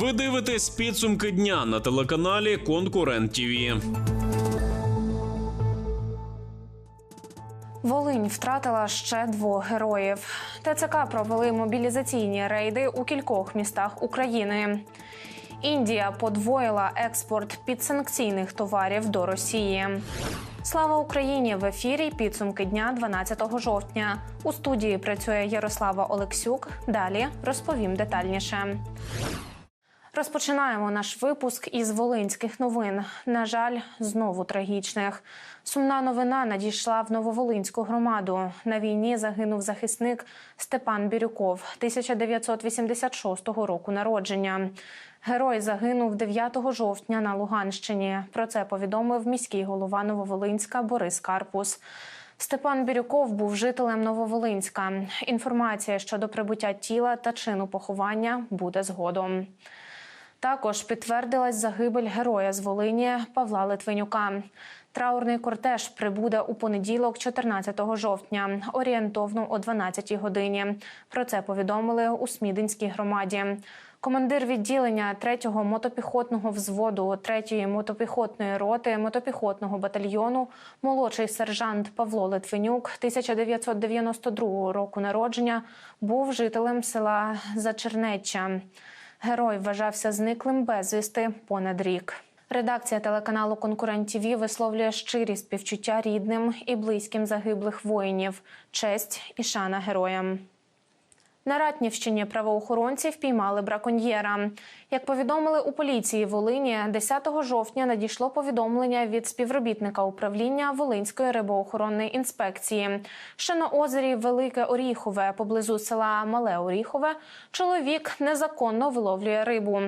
Ви дивитесь підсумки дня на телеканалі Конкурент ТІВІ. Волинь втратила ще двох героїв. ТЦК провели мобілізаційні рейди у кількох містах України. Індія подвоїла експорт підсанкційних товарів до Росії. Слава Україні! В ефірі підсумки дня 12 жовтня. У студії працює Ярослава Олексюк. Далі розповім детальніше. Розпочинаємо наш випуск із волинських новин. На жаль, знову трагічних. Сумна новина надійшла в Нововолинську громаду. На війні загинув захисник Степан Бірюков 1986 року народження. Герой загинув 9 жовтня на Луганщині. Про це повідомив міський голова Нововолинська Борис Карпус. Степан Бірюков був жителем Нововолинська. Інформація щодо прибуття тіла та чину поховання буде згодом. Також підтвердилась загибель героя з Волині Павла Литвинюка. Траурний кортеж прибуде у понеділок, 14 жовтня, орієнтовно о 12 годині. Про це повідомили у Смідинській громаді. Командир відділення 3-го мотопіхотного взводу 3-ї мотопіхотної роти мотопіхотного батальйону, молодший сержант Павло Литвинюк, 1992 року народження, був жителем села Зачернеччя. Герой вважався зниклим безвісти понад рік. Редакція телеканалу Конкурент ТІВІ висловлює щирі співчуття рідним і близьким загиблих воїнів, честь і шана героям. На Ратнівщині правоохоронці впіймали браконьєра. Як повідомили у поліції Волині, 10 жовтня надійшло повідомлення від співробітника управління Волинської рибоохоронної інспекції, що на озері Велике Оріхове поблизу села Мале Оріхове чоловік незаконно виловлює рибу.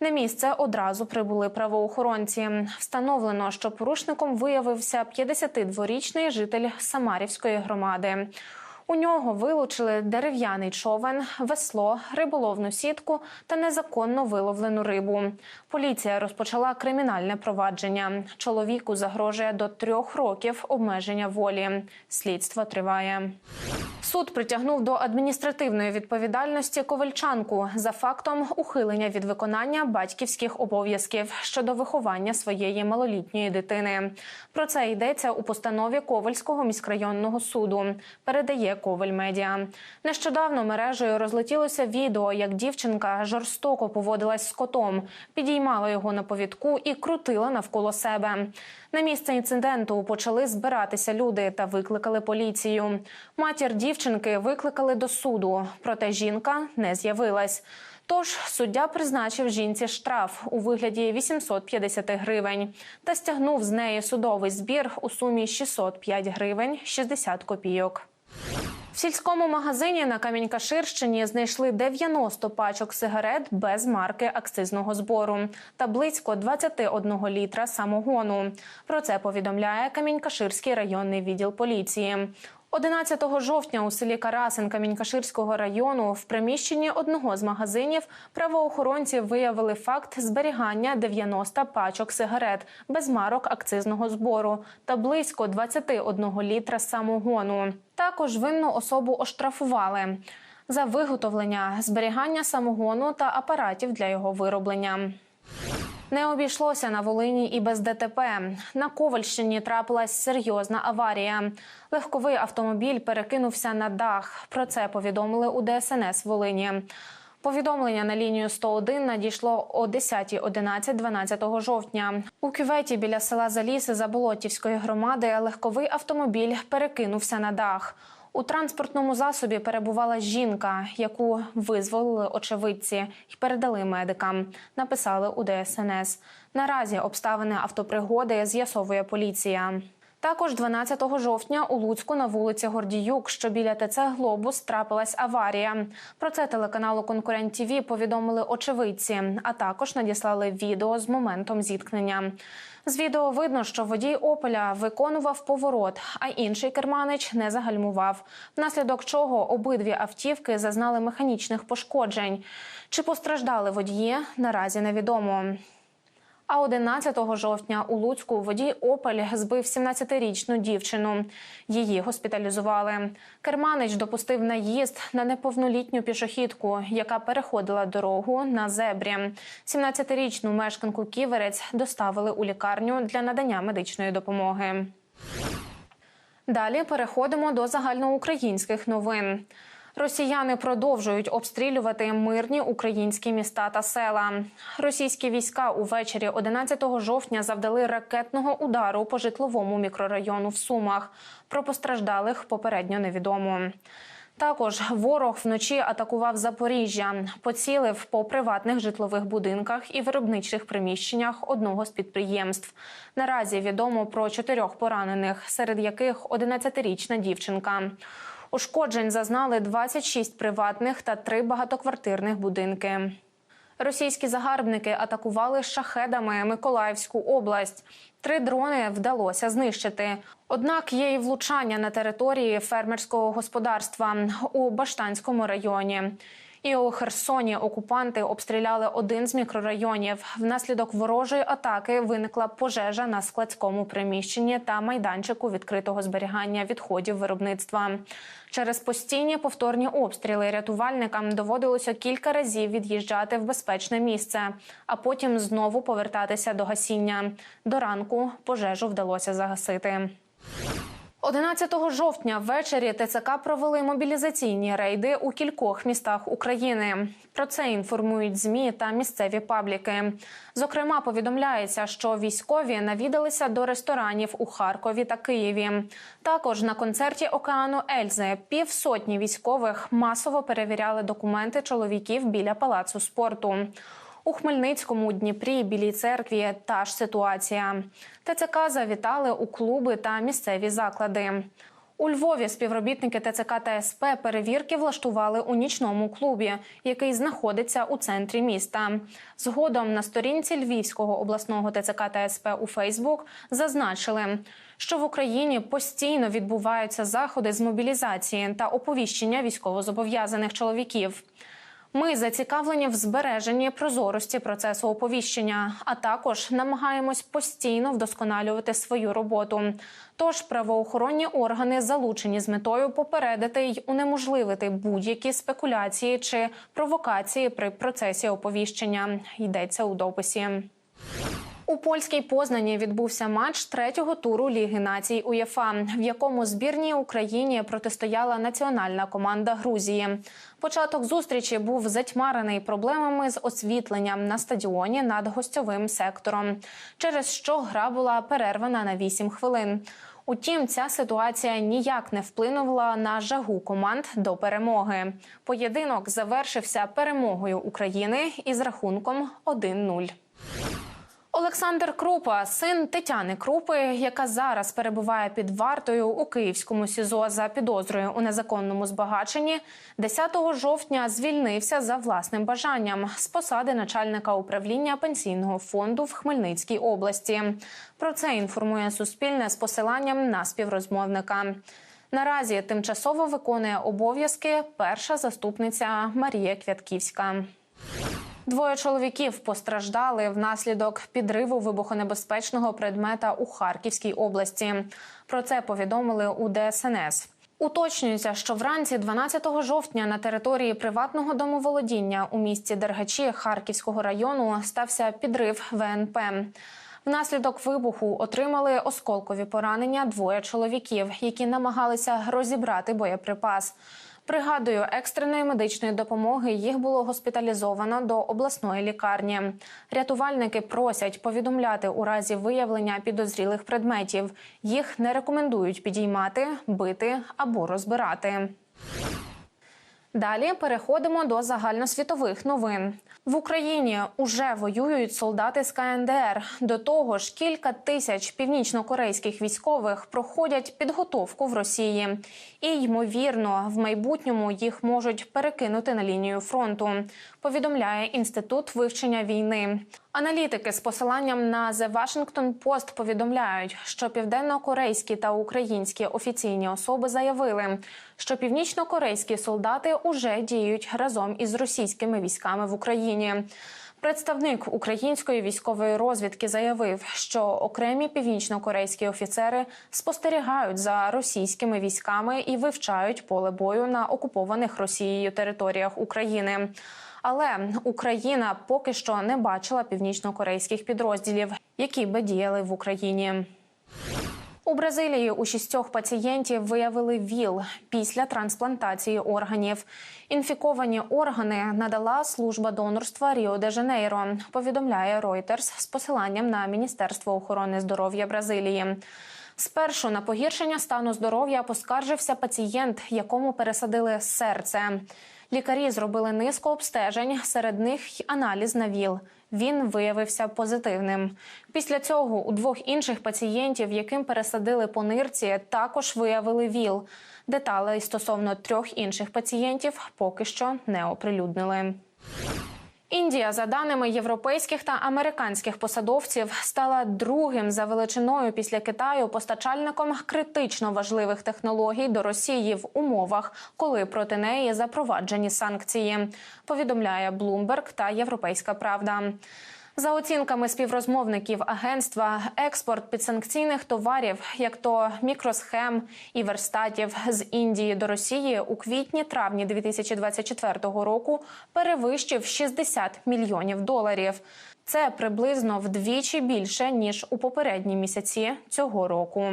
На місце одразу прибули правоохоронці. Встановлено, що порушником виявився 52-річний житель Самарівської громади. У нього вилучили дерев'яний човен, весло, риболовну сітку та незаконно виловлену рибу. Поліція розпочала кримінальне провадження. Чоловіку загрожує до трьох років обмеження волі. Слідство триває. Суд притягнув до адміністративної відповідальності ковальчанку за фактом ухилення від виконання батьківських обов'язків щодо виховання своєї малолітньої дитини. Про це йдеться у постанові Ковальського міськрайонного суду. Передає Коваль Медіа. Нещодавно мережею розлетілося відео, як дівчинка жорстоко поводилась з котом, підіймала його на повідку і крутила навколо себе. На місце інциденту почали збиратися люди та викликали поліцію. Матір дівчинки викликали до суду, проте жінка не з'явилась. Тож суддя призначив жінці штраф у вигляді 850 гривень та стягнув з неї судовий збір у сумі 605 гривень 60 копійок. В сільському магазині на Камінь-Каширщині знайшли 90 пачок сигарет без марки акцизного збору та близько 21 літра самогону. Про це повідомляє Камінь-Каширський районний відділ поліції. 11 жовтня у селі Карасин Камінь-Каширського району в приміщенні одного з магазинів правоохоронці виявили факт зберігання 90 пачок сигарет без марок акцизного збору та близько 21 літра самогону. Також винну особу оштрафували за виготовлення, зберігання самогону та апаратів для його вироблення. Не обійшлося на Волині і без ДТП. На Ковальщині трапилась серйозна аварія. Легковий автомобіль перекинувся на дах. Про це повідомили у ДСНС Волині. Повідомлення на лінію 101 надійшло о 10.11 12 жовтня. У кюветі біля села Заліси Заболотівської громади легковий автомобіль перекинувся на дах. У транспортному засобі перебувала жінка, яку визволили очевидці і передали медикам. Написали у ДСНС. Наразі обставини автопригоди з'ясовує поліція. Також 12 жовтня у Луцьку на вулиці Гордіюк, що біля ТЦ Глобус, трапилась аварія. Про це телеканалу Конкурент ТІВІ повідомили очевидці, а також надіслали відео з моментом зіткнення. З відео видно, що водій Опеля виконував поворот, а інший керманич не загальмував. Внаслідок чого обидві автівки зазнали механічних пошкоджень. Чи постраждали водії, наразі невідомо. А 11 жовтня у Луцьку водій Опель збив 17-річну дівчину. Її госпіталізували. Керманич допустив наїзд на неповнолітню пішохідку, яка переходила дорогу на зебрі. 17-річну мешканку Ківерець доставили у лікарню для надання медичної допомоги. Далі переходимо до загальноукраїнських новин. Росіяни продовжують обстрілювати мирні українські міста та села. Російські війська увечері 11 жовтня завдали ракетного удару по житловому мікрорайону в Сумах. Про постраждалих попередньо невідомо. Також ворог вночі атакував Запоріжжя, поцілив по приватних житлових будинках і виробничих приміщеннях одного з підприємств. Наразі відомо про чотирьох поранених, серед яких 11-річна дівчинка. Ушкоджень зазнали 26 приватних та 3 багатоквартирних будинки. Російські загарбники атакували шахедами Миколаївську область. Три дрони вдалося знищити. Однак є і влучання на території фермерського господарства у Баштанському районі. І у Херсоні окупанти обстріляли один з мікрорайонів. Внаслідок ворожої атаки виникла пожежа на складському приміщенні та майданчику відкритого зберігання відходів виробництва. Через постійні повторні обстріли рятувальникам доводилося кілька разів від'їжджати в безпечне місце, а потім знову повертатися до гасіння. До ранку пожежу вдалося загасити. 11 жовтня ввечері ТЦК провели мобілізаційні рейди у кількох містах України. Про це інформують змі та місцеві пабліки. Зокрема, повідомляється, що військові навідалися до ресторанів у Харкові та Києві. Також на концерті океану Ельзи півсотні військових масово перевіряли документи чоловіків біля палацу спорту. У Хмельницькому, Дніпрі, Білій церкві та ж ситуація. ТЦК завітали у клуби та місцеві заклади. У Львові співробітники ТЦК та СП перевірки влаштували у нічному клубі, який знаходиться у центрі міста. Згодом на сторінці Львівського обласного ТЦК та СП у Фейсбук зазначили, що в Україні постійно відбуваються заходи з мобілізації та оповіщення військовозобов'язаних чоловіків. Ми зацікавлені в збереженні прозорості процесу оповіщення, а також намагаємось постійно вдосконалювати свою роботу. Тож правоохоронні органи залучені з метою попередити й унеможливити будь-які спекуляції чи провокації при процесі оповіщення. Йдеться у дописі. У польській Познані відбувся матч третього туру Ліги націй УЄФА, в якому збірній Україні протистояла національна команда Грузії. Початок зустрічі був затьмарений проблемами з освітленням на стадіоні над гостьовим сектором, через що гра була перервана на 8 хвилин. Утім, ця ситуація ніяк не вплинула на жагу команд до перемоги. Поєдинок завершився перемогою України із рахунком 1-0. Олександр Крупа, син Тетяни Крупи, яка зараз перебуває під вартою у київському СІЗО за підозрою у незаконному збагаченні, 10 жовтня звільнився за власним бажанням з посади начальника управління пенсійного фонду в Хмельницькій області. Про це інформує Суспільне з посиланням на співрозмовника. Наразі тимчасово виконує обов'язки перша заступниця Марія Квятківська. Двоє чоловіків постраждали внаслідок підриву вибухонебезпечного предмета у Харківській області. Про це повідомили у ДСНС. Уточнюється, що вранці 12 жовтня на території приватного домоволодіння у місті Дергачі Харківського району стався підрив ВНП. Внаслідок вибуху отримали осколкові поранення двоє чоловіків, які намагалися розібрати боєприпас. Пригадую, екстреної медичної допомоги їх було госпіталізовано до обласної лікарні. Рятувальники просять повідомляти у разі виявлення підозрілих предметів. Їх не рекомендують підіймати, бити або розбирати. Далі переходимо до загальносвітових новин. В Україні уже воюють солдати з КНДР. До того ж, кілька тисяч північнокорейських військових проходять підготовку в Росії, і ймовірно, в майбутньому їх можуть перекинути на лінію фронту. Повідомляє інститут вивчення війни. Аналітики з посиланням на The Washington Post повідомляють, що південно-корейські та українські офіційні особи заявили, що північно-корейські солдати уже діють разом із російськими військами в Україні. Представник української військової розвідки заявив, що окремі північно-корейські офіцери спостерігають за російськими військами і вивчають поле бою на окупованих Росією територіях України. Але Україна поки що не бачила північно-корейських підрозділів, які би діяли в Україні. У Бразилії у шістьох пацієнтів виявили ВІЛ після трансплантації органів. Інфіковані органи надала служба донорства Ріо де Жанейро. Повідомляє Reuters з посиланням на Міністерство охорони здоров'я Бразилії. Спершу на погіршення стану здоров'я поскаржився пацієнт, якому пересадили серце. Лікарі зробили низку обстежень, серед них й аналіз на ВІЛ. Він виявився позитивним. Після цього у двох інших пацієнтів, яким пересадили по нирці, також виявили ВІЛ. Деталей стосовно трьох інших пацієнтів поки що не оприлюднили. Індія, за даними європейських та американських посадовців, стала другим за величиною після Китаю постачальником критично важливих технологій до Росії в умовах, коли проти неї запроваджені санкції. Повідомляє Bloomberg та Європейська Правда. За оцінками співрозмовників агентства, експорт підсанкційних товарів, як то мікросхем і верстатів з Індії до Росії у квітні-травні 2024 року перевищив 60 мільйонів доларів. Це приблизно вдвічі більше ніж у попередні місяці цього року.